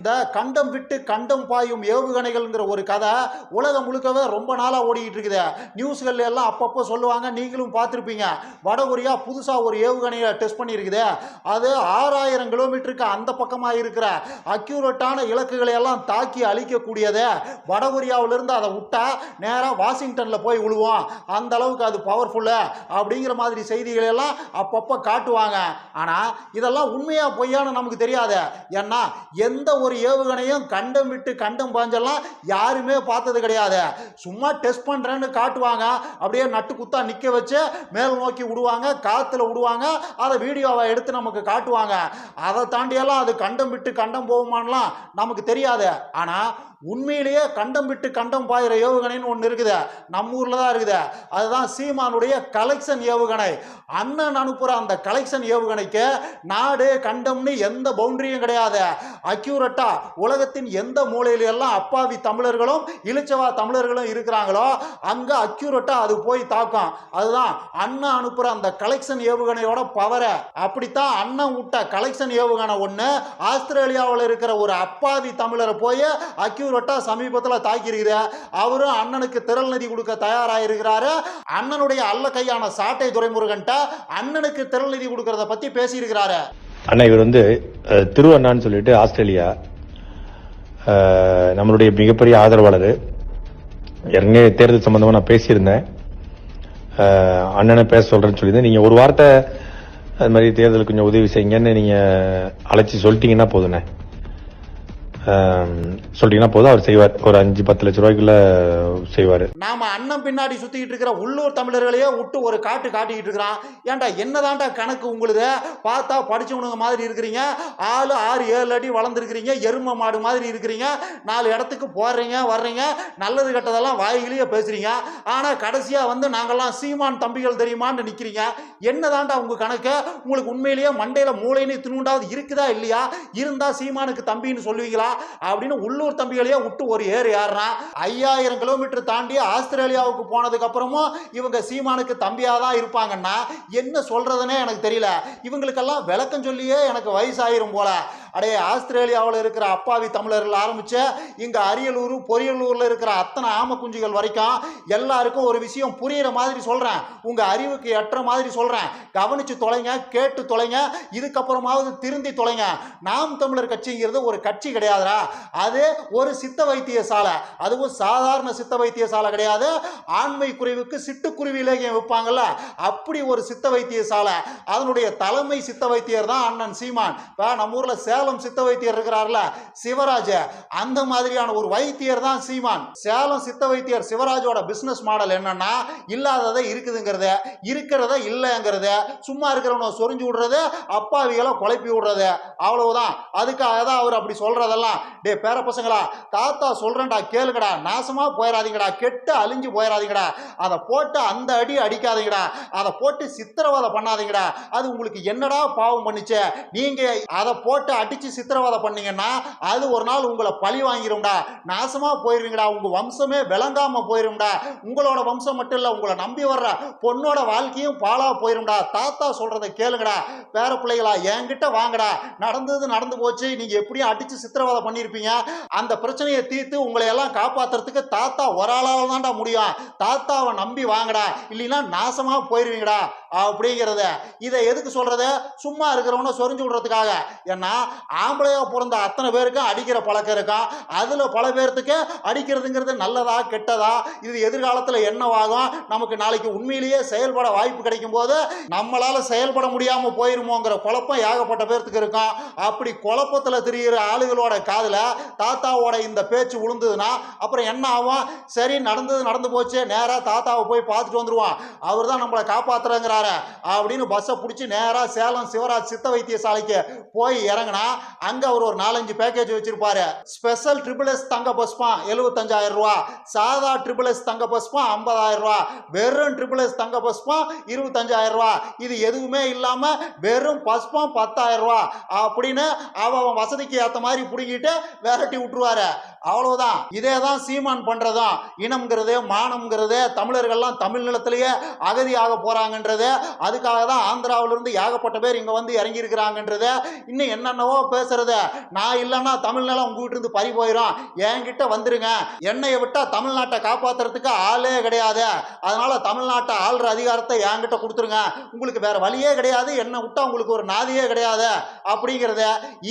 இந்த கண்டம் விட்டு கண்டம் பாயும் ஏவுகணைகள்ங்கிற ஒரு கதை உலகம் முழுக்கவே ரொம்ப நாளாக ஓடிக்கிட்டு இருக்குது. நியூஸ்கள் எல்லாம் அப்பப்போ சொல்லுவாங்க நீங்களும் பார்த்துருப்பீங்க. வடகொரியா புதுசாக ஒரு ஏவுகணையை டெஸ்ட் பண்ணியிருக்குது. அது ஆறாயிரம் கிலோமீட்டருக்கு அந்த பக்கமாக இருக்கிற அக்யூரேட்டான இலக்குகளை எல்லாம் தாக்கி அழிக்கக்கூடியது வடகொரியாவிலிருந்து அதை விட்டால் நேராக வாஷிங்டனில் போய் விழுவோம் அந்த அளவுக்கு அது பவர்ஃபுல்லு அப்படிங்கிற மாதிரி செய்திகள் எல்லாம் அப்பப்போ காட்டுவாங்க. ஆனால் இதெல்லாம் உண்மையாக பொய்யான்னு நமக்கு தெரியாது. ஏன்னா எந்த ஒரு ஏவுகணையும் கண்டம் விட்டு கண்டம் பாஞ்செல்லாம் யாருமே பார்த்தது கிடையாது. சும்மா டெஸ்ட் பண்ணுறேன்னு காட்டுவாங்க. அப்படியே நட்டு குத்தா நிற்க வச்சு மேல் நோக்கி விடுவாங்க காற்றுல விடுவாங்க. அதை வீடியோவை எடுத்து நமக்கு காட்டுவாங்க. அதை தாண்டியெல்லாம் அது கண்டம் விட்டு கண்டம் போகுமான்லாம் நமக்கு தெரியாது. ஆனால் உண்மையிலேயே கண்டம் விட்டு கண்டம் பாயிற ஏவுகணைன்னு ஒன்று இருக்குது. நம்ம ஊரில் தான் இருக்குது. அதுதான் சீமானுடைய கலெக்ஷன் ஏவுகணை. அண்ணன் அனுப்புகிற அந்த கலெக்ஷன் ஏவுகணைக்கு நாடு கண்டம்னு எந்த பவுண்டரியும் கிடையாது. அக்யூரட்டாக உலகத்தின் எந்த மூலையில எல்லாம் அப்பாவி தமிழர்களும் இளிச்சவா தமிழர்களும் இருக்கிறாங்களோ அங்கே அக்யூரட்டாக அது போய் தாக்கும். அதுதான் அண்ணன் அனுப்புகிற அந்த கலெக்ஷன் ஏவுகணையோட பவரை அப்படித்தான் அண்ணன் விட்ட கலெக்ஷன் ஏவுகணை ஒன்று ஆஸ்திரேலியாவில் இருக்கிற ஒரு அப்பாவி தமிழரை போய் அக்யூரட்டாக சமீபத்தில் தாக்கியிருக்கிற அவரும் அண்ணனுக்கு திரள் நிதி கொடுக்க தயாராகிருக்கிறாரு அண்ணனுடைய அல்ல கையான சாட்டை துரைமுருகன்ட்ட அண்ணனுக்கு திரள் நிதி கொடுக்கறத பற்றி பேசியிருக்கிறாரு. அண்ணா இவர் வந்து திருவண்ணான்னு சொல்லிட்டு ஆஸ்திரேலியா நம்மளுடைய மிகப்பெரிய ஆதரவாளர். ஏற்கனவே தேர்தல் சம்பந்தமா நான் பேசியிருந்தேன். அண்ணனை பேச சொல்றேன்னு சொல்லியிருந்தேன். நீங்க ஒரு வார்த்தை அது மாதிரி தேர்தலுக்கு கொஞ்சம் உதவி செய்யுங்கன்னு நீங்க அழைச்சி சொல்லிட்டீங்கன்னா போதுண்ணே சொல்லிட்டீங்கன்னா போதும். அவர் செய்வார். ஒரு அஞ்சு பத்து லட்ச ரூபாய்க்குள்ள செய்வார். நாம அண்ணன் பின்னாடி சுற்றிக்கிட்டு இருக்கிற உள்ளூர் தமிழர்களையே விட்டு ஒரு காட்டு காட்டிக்கிட்டு இருக்கிறான். ஏன்டா என்னதான்டா கணக்கு உங்களுது? பார்த்தா படிச்சவனுங்க மாதிரி இருக்கிறீங்க. ஆளு ஆறு ஏழு அடி வளர்ந்துருக்கிறீங்க. எரும மாடு மாதிரி இருக்கிறீங்க. நாலு இடத்துக்கு போடுறீங்க வர்றீங்க. நல்லது கெட்டதெல்லாம் வாயிலேயே பேசுறீங்க. ஆனா கடைசியா வந்து நாங்கெல்லாம் சீமான் தம்பிகள் தெரியுமான்னு நிக்கிறீங்க. என்னதான்டா உங்க கணக்கு? உங்களுக்கு உண்மையிலேயே மண்டையில மூளைன்னு திணுண்டாவது இருக்குதா இல்லையா? இருந்தா சீமானுக்கு தம்பின்னு சொல்லுவீங்களா? அப்படின்னு உள்ளூர் தம்பிகளையே விட்டு ஒரு ஏறு ஏறுறான் ஐயாயிரம் கிலோமீட்டர் தாண்டி ஆஸ்திரேலியாவுக்கு போனதுக்கு அப்புறமும் இவங்க சீமானுக்கு தம்பியா தான் இருப்பாங்கன்னா என்ன சொல்றதுன்னே எனக்கு தெரியல. இவங்களுக்கெல்லாம் விளக்கம் சொல்லியே எனக்கு வயசாயிரும் போல. அடே ஆஸ்திரேலியாவில் இருக்கிற அப்பாவி தமிழர்கள் ஆரம்பித்து இங்கே அரியலூர் பொரியலூரில் இருக்கிற அத்தனை ஆம குஞ்சுகள் வரைக்கும் எல்லாருக்கும் ஒரு விஷயம் புரிகிற மாதிரி சொல்கிறேன் உங்கள் அறிவுக்கு எட்டுற மாதிரி சொல்கிறேன் கவனிச்சு தொலைங்க கேட்டு தொலைங்க இதுக்கப்புறமாவது திருந்தி தொலைங்க. நாம் தமிழர் கட்சிங்கிறது ஒரு கட்சி கிடையாதுடா. அது ஒரு சித்த வைத்தியசாலை. அதுவும் சாதாரண சித்த வைத்தியசாலை கிடையாது. ஆண்மை குறைவுக்கு சிட்டுக்குருவி இலக்கியம் வைப்பாங்கல்ல. அப்படி ஒரு சித்த வைத்தியசாலை. அதனுடைய தலைமை சித்த வைத்தியர் தான் அண்ணன் சீமான். இப்போ நம்ம ஊர்ல சேலம் சித்த வைத்தியர் இருக்கிறார்ல சிவராஜ அந்த மாதிரியான ஒரு வைத்தியர் தான் சீமான். சேலம் சித்த வைத்தியர் சிவராஜோட பிசினஸ் மாடல் என்னன்னா இல்லாததை இருக்குதுங்கிறத இருக்கிறத இல்லைங்கிறத சும்மா இருக்கிறவனை சொரிஞ்சு விடுறது அப்பாவிகளை குழப்பி விடுறது அவ்வளவுதான். அதுக்காக தான் அவர் அப்படி சொல்றதெல்லாம். டே பேர பசங்களா தாத்தா சொல்றேன்டா கேளுங்கடா. நாசமா போயிடாதீங்கடா கெட்டு அழிஞ்சு போயிடாதீங்கடா அதை போட்டு அந்த அடி அடிக்காதீங்கடா. அதை போட்டு சித்திரவதை பண்ணாதீங்கடா. அது உங்களுக்கு என்னடா பாவம் பண்ணுச்சு? நீங்க அதை போட்டு அடிச்சு சித்திரவதை பண்ணீங்கன்னா அது ஒரு நாள் உங்களை பழி வாங்கிரும்டா. நாசமா போயிருவீங்கடா. உங்க வம்சமே விளங்காம போயிரும்டா. உங்களோட வம்சம் மட்டும் இல்ல உங்களை நம்பி வர்ற பொண்ணோட வாழ்க்கையும் பாழா போயிரும்டா. தாத்தா சொல்றதை கேளுங்கடா. பேர பிள்ளைகளா என்கிட்ட வாங்கடா. நடந்தது நடந்து போச்சு. நீங்க எப்படியும் அடிச்சு சித்திரவதை பண்ணியிருப்பீங்க அந்த பிரச்சனையை தீர்த்து உங்களை எல்லாம் காப்பாத்துறதுக்கு தாத்தா ஒரு ஆளால் தான்டா முடியும். தாத்தாவை நம்பி வாங்கடா. இல்லைன்னா நாசமா போயிருவீங்கடா. அப்படிங்கிறத இதை எதுக்கு சொல்றது? சும்மா இருக்கிறவன சொரிஞ்சு விடுறதுக்காக. ஏன்னா ஆம்பளையா பிறந்த அத்தனை பேருக்கும் அடிக்கிற பழக்கம் இருக்கும் அதுல பல பேர்த்துக்கு அடிக்கிறதுங்கிறது நல்லதா கெட்டதா? இது எதிர்காலத்தில் என்னவாகும்? நமக்கு நாளைக்கு உண்மையிலேயே செயல்பட வாய்ப்பு கிடைக்கும் போது நம்மளால செயல்பட முடியாம போயிருமோங்கிற குழப்பம் ஏகப்பட்ட பேர்த்துக்கு இருக்கும். அப்படி குழப்பத்தில் திரியிற ஆளுகளோட காதில் தாத்தாவோட இந்த பேச்சு விழுந்ததுன்னா அப்புறம் என்ன ஆகும்? சரி நடந்தது நடந்து போச்சு. நேராக தாத்தாவை போய் பார்த்துட்டு வந்துருவான். அவர் தான் நம்மளை காப்பாத்துறங்கிறாரு அப்படின்னு பஸ்ஸை பிடிச்சி நேராக சேலம் சிவராஜ் சித்த வைத்தியசாலைக்கு போய் இறங்கினா அங்க அவர் ஒரு நாலஞ்சு பேக்கேஜ் வச்சிருப்பாரு. ஸ்பெஷல் ட்ரிபிள் எஸ் தங்க பஸ்பான் எழுபத்தஞ்சாயிரம் ரூபா. சாதா ட்ரிபிள் எஸ் தங்க பஸ்பான் ஐம்பதாயிரம் ரூபா. வெறும் ட்ரிபிள் எஸ் தங்க பஸ்பான் இருபத்தஞ்சாயிரம் ரூபா. இது எதுவுமே இல்லாம வெறும் பஸ்பான் பத்தாயிரம் ரூபா. அப்படின்னு அவன் அவன் வசதிக்கு ஏத்த மாதிரி பிடிங்கிட்டு விரட்டி விட்டுருவாரு. அவ்வளவுதான். இதே தான் சீமான் பண்றதும். இனம்ங்கிறது மானம்ங்கிறது தமிழர்கள்லாம் தமிழ் நிலத்திலேயே அகதியாக போறாங்கன்றது அதுக்காக தான் ஆந்திராவிலிருந்து ஏகப்பட்ட பேர் இங்க வந்து இறங்கி இருக்கிறாங்கன்றத இன்னும் என்னென்னவோ பேசுறது. நான் இல்லைன்னா தமிழ்நிலம் உங்ககிட்ட இருந்து பறி போயிடும் என்கிட்ட வந்துருங்க. என்னைய விட்டா தமிழ்நாட்டை காப்பாத்துறதுக்கு ஆளே கிடையாது. அதனால தமிழ்நாட்டை ஆள்ற அதிகாரத்தை என்கிட்ட கொடுத்துருங்க. உங்களுக்கு வேற வழியே கிடையாது. என்னை விட்டா உங்களுக்கு ஒரு நாதியே கிடையாது. அப்படிங்கிறத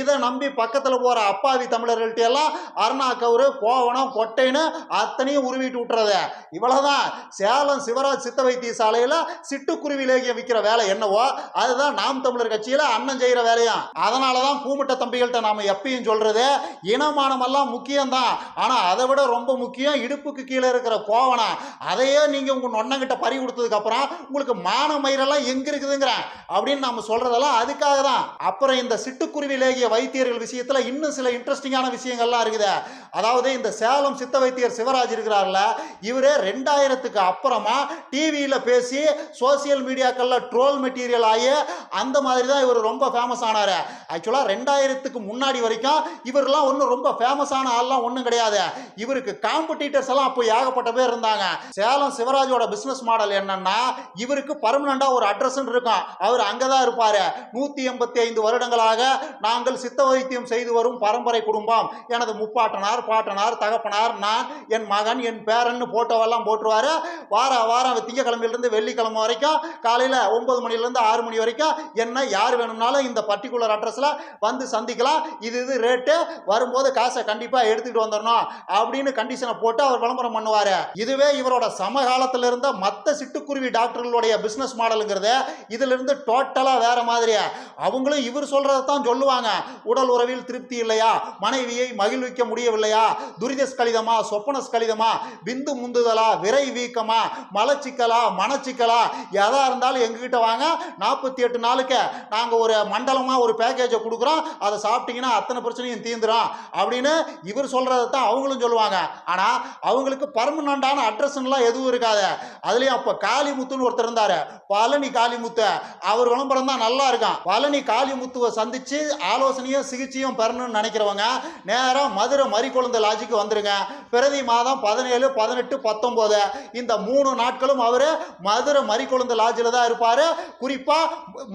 இதை நம்பி பக்கத்துல போற அப்பாவி தமிழர்கள்ட்ட எல்லாம் அருணா கவுரு கோவணம் கொட்டைன்னு அத்தனையும் உருவிட்டு விட்டுறது. இவ்வளவுதான். சேலம் சிவராஜ் சித்த வைத்தியசாலையில சிட்டுக்குருவி லேகியம் விற்கிற வேலை என்னவோ அதுதான் நாம் தமிழர் கட்சியில அண்ணன் செய்யற வேலையும் அதனாலதான் கூமிட்ட தம்பிகள்கிட்ட நாம எப்பயும் சொல்றது இனமானமெல்லாம் முக்கியம்தான். ஆனா அதை விட ரொம்ப முக்கியம் இடுப்புக்கு கீழே இருக்கிற கோவனா. அதையே நீங்க உங்க நொன்னங்கிட்ட பறி கொடுத்ததுக்கு அப்புறம் உங்களுக்கு மான மயிரெல்லாம் எங்க இருக்குதுங்கிறேன். அப்படின்னு நம்ம சொல்றதெல்லாம் அதுக்காக தான். அப்புறம் இந்த சிட்டுக்குருவி லேகிய வைத்தியர்கள் விஷயத்துல இன்னும் சில இன்ட்ரெஸ்டிங்கான விஷயங்கள்லாம் இருக்குது. அதாவது இந்த சேலம் சித்த வைத்தியர் சிவராஜ் இருக்கிறார்ல இவரே ரெண்டாயிரத்துக்கு அப்புறமா டிவியில் பேசி சோசியல் மீடியா மீடியாக்களில் ட்ரோல் மெட்டீரியல் ஆகி அந்த மாதிரி தான் இவர் ரொம்ப ஃபேமஸ் ஆனார். ஆக்சுவலாக ரெண்டாயிரத்துக்கு முன்னாடி வரைக்கும் இவரெல்லாம் ஒன்றும் ரொம்ப ஃபேமஸான ஆள்லாம் ஒன்றும் கிடையாது. இவருக்கு காம்படிட்டர்ஸ் எல்லாம் அப்போ ஏகப்பட்ட பேர் இருந்தாங்க. சேலம் சிவராஜோட பிஸ்னஸ் மாடல் என்னன்னா இவருக்கு பர்மனண்டாக ஒரு அட்ரஸ் இருக்கும். அவர் அங்கே தான் இருப்பார். நூற்றி எண்பத்தி ஐந்து வருடங்களாக நாங்கள் சித்த வைத்தியம் செய்து வரும் பரம்பரை குடும்பம். எனது முப்பாட்டனார் பாட்டனார் தகப்பனார் நான் என் மகன் என் பேரன்னு போட்டோவெல்லாம் போட்டுருவார். வார வாரம் திங்கக்கிழமையிலிருந்து வெள்ளிக்கிழமை வரைக்கும் காலையில் ஒம்பது மணிலேருந்து ஆறு மணி வரைக்கும் என்ன யார் வேணும்னாலும் இந்த பர்டிகுலர் அட்ரஸில் வந்து சந்திக்கலாம். இது இது ரேட்டு வரும்போது காசை கண்டிப்பாக எடுத்துகிட்டு வந்துடணும் அப்படின்னு கண்டிஷனை போட்டு அவர் விளம்பரம் பண்ணுவார். இதுவே இவரோட சமகாலத்தில் இருந்த மற்ற சிட்டுக்குருவி டாக்டர்களுடைய பிஸ்னஸ் மாடலுங்கிறது இதிலிருந்து டோட்டலாக வேற மாதிரியா. அவங்களும் இவர் சொல்கிறத தான் சொல்லுவாங்க. உடல் உறவில் திருப்தி இல்லையா? மனைவியை மகிழ்விக்க முடியவில்லையா? துரிதஸ் கலிதமா சொப்பனஸ் கலிதமா விந்து முந்துதலா? விரை வீக்கமா? மலச்சிக்கலா? மனச்சிக்கலா? எதா இருந்தாலும் எங்ககிட்ட வாங்க. நாற்பத்தி எட்டு நாளுக்கு நாங்கள் ஒரு மண்டலமாக ஒரு பேக்கேஜை கொடுக்குறோம். அதை சாப்பிட்டீங்கன்னா அத்தனை பிரச்சனையும் தீந்துடும் அப்படின்னு இவர் சொல்கிறத தான் அவங்களும் சொல்லுவாங்க. ஆனால் அவங்களுக்கு பர்மனண்டான அட்ரஸ்லாம் எதுவும் இருக்காது. அதுலேயும் அப்போ காளிமுத்துன்னு ஒருத்தர் இருந்தார். பழனி காளிமுத்து. அவர் விளம்பரம் தான் நல்லா இருக்கான். பழனி காளிமுத்துவை சந்திச்சு ஆலோசனையும் சிகிச்சையும் பெறணும்னு நினைக்கிறவங்க நேராக மதுரை மறிக்கொழுந்த லாஜிக்கு வந்துருங்க. பிரதி மாதம் பதினேழு பதினெட்டு பத்தொம்போது இந்த மூணு நாட்களும் அவர் மதுரை மறிக்கொழுந்த சார்ஜில் தான் இருப்பார். குறிப்பாக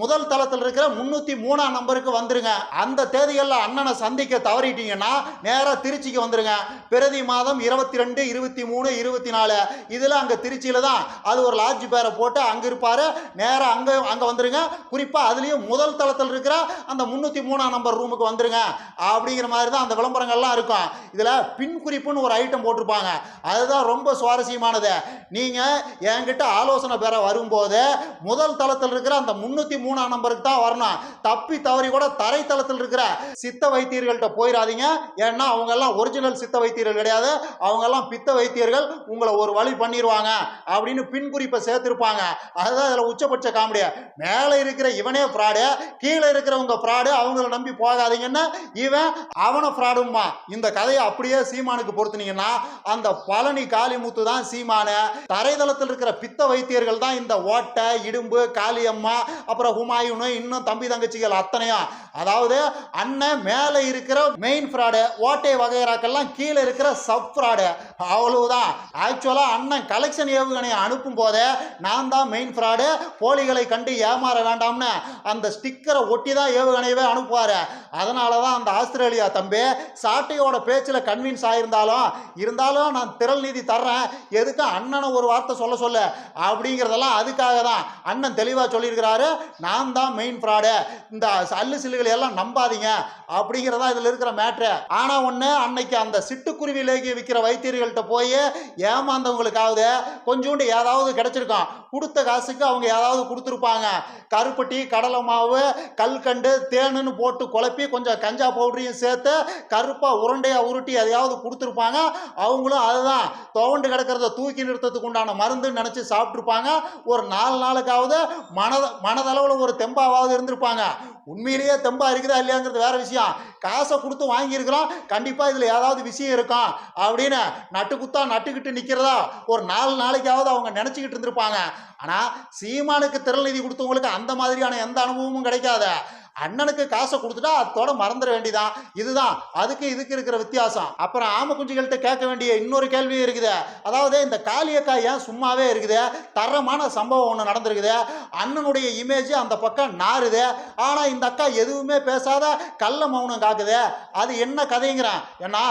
முதல் தளத்தில் இருக்கிற முந்நூற்றி மூணாம் நம்பருக்கு வந்துருங்க. அந்த தேதிகளில் அண்ணனை சந்திக்க தவறிட்டீங்கன்னா நேராக திருச்சிக்கு வந்துருங்க. பிரதி மாதம் இருபத்தி ரெண்டு இருபத்தி மூணு இருபத்தி நாலு இதில் அங்கே திருச்சியில் தான் அது ஒரு லாட்ஜ் பேரை போட்டு அங்கே இருப்பார். நேராக அங்கே அங்கே வந்துருங்க. குறிப்பாக அதுலேயும் முதல் தளத்தில் இருக்கிற அந்த முந்நூற்றி மூணாம் நம்பர் ரூமுக்கு வந்துருங்க. அப்படிங்கிற மாதிரி தான் அந்த விளம்பரங்கள்லாம் இருக்கும். இதில் பின் குறிப்புன்னு ஒரு ஐட்டம் போட்டிருப்பாங்க. அதுதான் ரொம்ப சுவாரஸ்யமானது. நீங்கள் என்கிட்ட ஆலோசனை பெற வரும்போது முதல் தளத்தில் இருக்கிற அந்த முன்னூத்தி மூணாம் நம்பருக்கு தான் வரணும். தப்பி தவறி கூட தரைத்தளத்தில் இருக்கிற சித்த வைத்தியர்கள்ட்ட போயிடாதீங்க ஏன்னா அவங்கெல்லாம் ஒரிஜினல் சித்த வைத்தியர்கள் கிடையாது. அவங்கெல்லாம் பித்த வைத்தியர்கள் உங்களை ஒரு வழி பண்ணிடுவாங்க அப்படின்னு பின் குறிப்பை சேர்த்துருப்பாங்க. அதுதான் இதில் உச்சபட்ச காமெடியா. மேலே இருக்கிற இவனே ஃப்ராடு கீழே இருக்கிறவங்க ஃப்ராடு அவங்கள நம்பி போகாதீங்கன்னு இவன் அவனை ஃப்ராடுமா இந்த கதையை அப்படியே சீமானுக்கு பொறுத்துனீங்கன்னா அந்த பழனி காளிமுத்து தான் சீமானு. தரைதளத்தில் இருக்கிற பித்த வைத்தியர்கள் தான் இந்த ஓட்டை இடும்பு காளியம்மா அப்புறம் ஹுமாயூனு இன்னும் தம்பி தங்கச்சிகள் அத்தனையும் அதாவது அண்ணன் மேலே இருக்கிற மெயின் ஃப்ராடு ஓட்டை வகைராக்கெல்லாம் கீழே இருக்கிற சப் ஃப்ராடு அவ்வளவுதான். ஆக்சுவலாக அண்ணன் கலெக்ஷன் ஏவுகணையை அனுப்பும் போதே நான் தான் மெயின் ஃப்ராடு போலிகளை கண்டு ஏமாற வேண்டாம்னு அந்த ஸ்டிக்கரை ஒட்டி தான் ஏவுகணையவே அனுப்புவார். அதனால தான் அந்த ஆஸ்திரேலியா தம்பி சாட்டையோட பேச்சில் கன்வின்ஸ் ஆகிருந்தாலும் இருந்தாலும் நான் திரள் நீதி தர்றேன். எதுக்கு அண்ணனை ஒரு வார்த்தை சொல்ல சொல்ல? அப்படிங்கிறதெல்லாம் அதுக்காக தான் அண்ணன் தெளிவாக சொல்லியிருக்கிறாரு நான் தான் மெயின் ஃப்ராடு இந்த அல்லு சில்லுகளை எல்லாம் நம்பாதீங்க அப்படிங்கிறதா இதில் இருக்கிற மேட்ரு ஆனால் ஒன்று அன்னைக்கு அந்த சிட்டுக்குருவி லேகி விற்கிற வைத்தியர்கள்ட்ட போய் ஏமாந்தவங்களுக்காவது கொஞ்சோண்டு ஏதாவது கிடச்சிருக்கோம். கொடுத்த காசுக்கு அவங்க ஏதாவது கொடுத்துருப்பாங்க. கருப்பட்டி கடலை மாவு கல்கண்டு தேனுன்னு போட்டு குழப்பி கொஞ்சம் கஞ்சா பவுடரையும் சேர்த்து கருப்பாக உருண்டையாக உருட்டி எதையாவது கொடுத்துருப்பாங்க. அவங்களும் அதுதான் துவண்டு கிடக்கிறத தூக்கி நிறுத்தத்துக்கு உண்டான மருந்துன்னு நினச்சி சாப்பிட்ருப்பாங்க ஒரு நாலு நாளுக்காவது மனத மனதளவில் ஒரு தெம்பாவாவது இருந்திருப்பாங்க. உண்மையிலேயே தெம்பா இருக்குதா இல்லையாங்கிறது வேற விஷயம். காசை கொடுத்து வாங்கியிருக்கிறோம் கண்டிப்பாக இதில் ஏதாவது விஷயம் இருக்கும். அப்படின்னு நட்டு குத்தா நட்டுக்கிட்டு நிற்கிறதா ஒரு நாலு நாளைக்காவது அவங்க நினச்சிக்கிட்டு இருந்திருப்பாங்க. ஆனால் சீமானுக்கு திரள் நிதி கொடுத்தவங்களுக்கு அந்த மாதிரியான எந்த அனுபவமும் கிடைக்காத. அண்ணனுக்கு காசை கொடுத்துட்டா அதோட மறந்துட வேண்டிதான் இதுதான். அதுக்கு இதுக்கு இருக்கிற வித்தியாசம். அப்புறம் ஆம குஞ்சுகள்கிட்ட கேட்க வேண்டிய இன்னொரு கேள்வியும் இருக்குது. அதாவது இந்த காளியக்காய் ஏன் சும்மாவே இருக்குது? தரமான சம்பவம் ஒன்று நடந்திருக்குது. அண்ணனுடைய இமேஜ் அந்த பக்கம் நாறுது. ஆனால் இந்த அக்கா எதுவுமே பேசாத கள்ள மௌனம் காக்குது. அது என்ன கதைங்கிறான்? ஏன்னா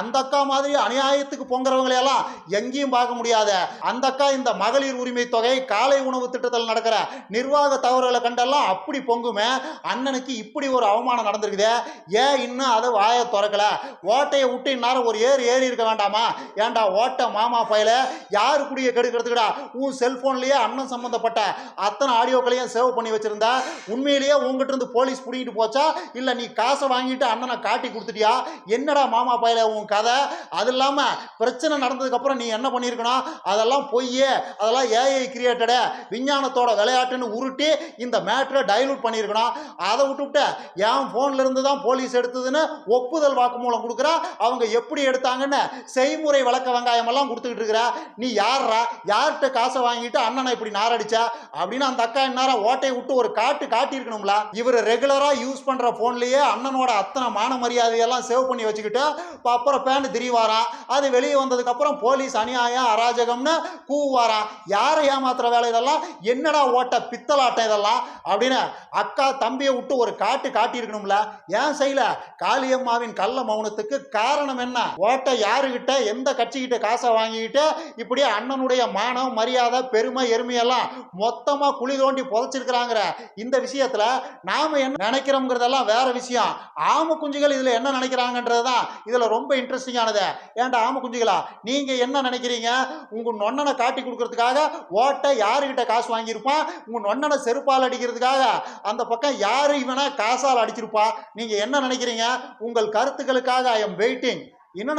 அந்த அக்கா மாதிரி அநியாயத்துக்கு பொங்குறவங்களையெல்லாம் எங்கேயும் பார்க்க முடியாது. அந்த அக்கா இந்த மகளிர் உரிமை தொகை காலை உணவு திட்டத்தில் நடக்கிற நிர்வாக தவறுகளை கண்டெல்லாம் அப்படி பொங்குமே அண்ணன் அண்ணனுக்கு இப்படி ஒரு அவமானம் நடந்திருக்குதே? ஏன் இன்னும் அதை வாயை திறக்கல? ஓட்டையை விட்டு இந்நேரம் ஒரு ஏறு ஏறி இருக்க வேண்டாமா? ஏன்டா ஓட்டை மாமா பையில? யாரு குடிய கெடுக்கிறதுக்குடா? உன் செல்போன்லயே அண்ணன் சம்பந்தப்பட்ட அத்தனை ஆடியோக்களையும் சேவ் பண்ணி வச்சிருந்தா. உண்மையிலேயே உங்ககிட்ட இருந்து போலீஸ் பிடிங்கிட்டு போச்சா? இல்ல நீ காசை வாங்கிட்டு அண்ணனை காட்டி கொடுத்துட்டியா? என்னடா மாமா பையில உன் கதை? அது இல்லாம பிரச்சனை நடந்ததுக்கு அப்புறம் நீ என்ன பண்ணியிருக்கணும்? அதெல்லாம் பொய்யே. அதெல்லாம் ஏஐ கிரியேட்டடு விஞ்ஞானத்தோட விளையாட்டுன்னு உருட்டி இந்த மேட்ரை டைலூட் பண்ணியிருக்கணும். அதை அதை விட்டுவிட்டு என் ஃபோன்ல இருந்து தான் போலீஸ் எடுத்ததுன்னு ஒப்புதல் வாக்குமூலம் கொடுக்குறா. அவங்க எப்படி எடுத்தாங்கன்னு செய்முறை வழக்க வெங்காயம் எல்லாம் கொடுத்துக்கிட்டு இருக்கிற. நீ யார்ரா யார்கிட்ட காசை வாங்கிட்டு அண்ணனை இப்படி நாரடிச்சா? அப்படின்னு அந்த அக்கா இந்நேரம் ஓட்டையை விட்டு ஒரு காட்டு காட்டியிருக்கணும்ல. இவர் ரெகுலரா யூஸ் பண்ற போன்லயே அண்ணனோட அத்தனை மான மரியாதையெல்லாம் சேவ் பண்ணி வச்சுக்கிட்டு இப்ப அப்புறம் பேண்ட் திரிவாராம் அது வெளியே வந்ததுக்கு அப்புறம் போலீஸ் அநியாயம் அராஜகம்னு கூவாராம் யாரை ஏமாத்துற வேலை இதெல்லாம்? என்னடா ஓட்ட பித்தலாட்டம் இதெல்லாம்? அப்படின்னு அக்கா தம்பியை விட்டு ஒரு காட்டு காட்டியிருக்கணும்ல? ஏன் செய்யல? காளியம்மாவின் கள்ள மௌனத்துக்கு காரணம் என்ன? ஓட்ட யாருகிட்ட எந்த கட்சிக்கிட்ட காசை வாங்கிக்கிட்டு இப்படி அண்ணனுடைய மானம் மரியாதை பெருமை எருமையெல்லாம் மொத்தமாக குழி தோண்டி புதைச்சிருக்கிறாங்கிற இந்த விஷயத்துல நாம என்ன நினைக்கிறோங்கிறதெல்லாம் வேற விஷயம். ஆம குஞ்சுகள் இதில் என்ன நினைக்கிறாங்கன்றது தான் இதுல ரொம்ப இன்ட்ரெஸ்டிங்கானது ஏன்டா ஆம குஞ்சுகளா? நீங்க என்ன நினைக்கிறீங்க? உங்க நொண்ணனை காட்டி கொடுக்கறதுக்காக ஓட்ட யாருகிட்ட காசு வாங்கியிருப்பான்? உங்கள் நொண்ணனை செருப்பால் அடிக்கிறதுக்காக அந்த பக்கம் யாரு இவனா காசால் அடிச்சிருப்பா. நீங்க என்ன நினைக்கிறீங்க? உங்கள் கருத்துக்களுக்காக ஐ எம் வெயிட்டிங் இன்னும்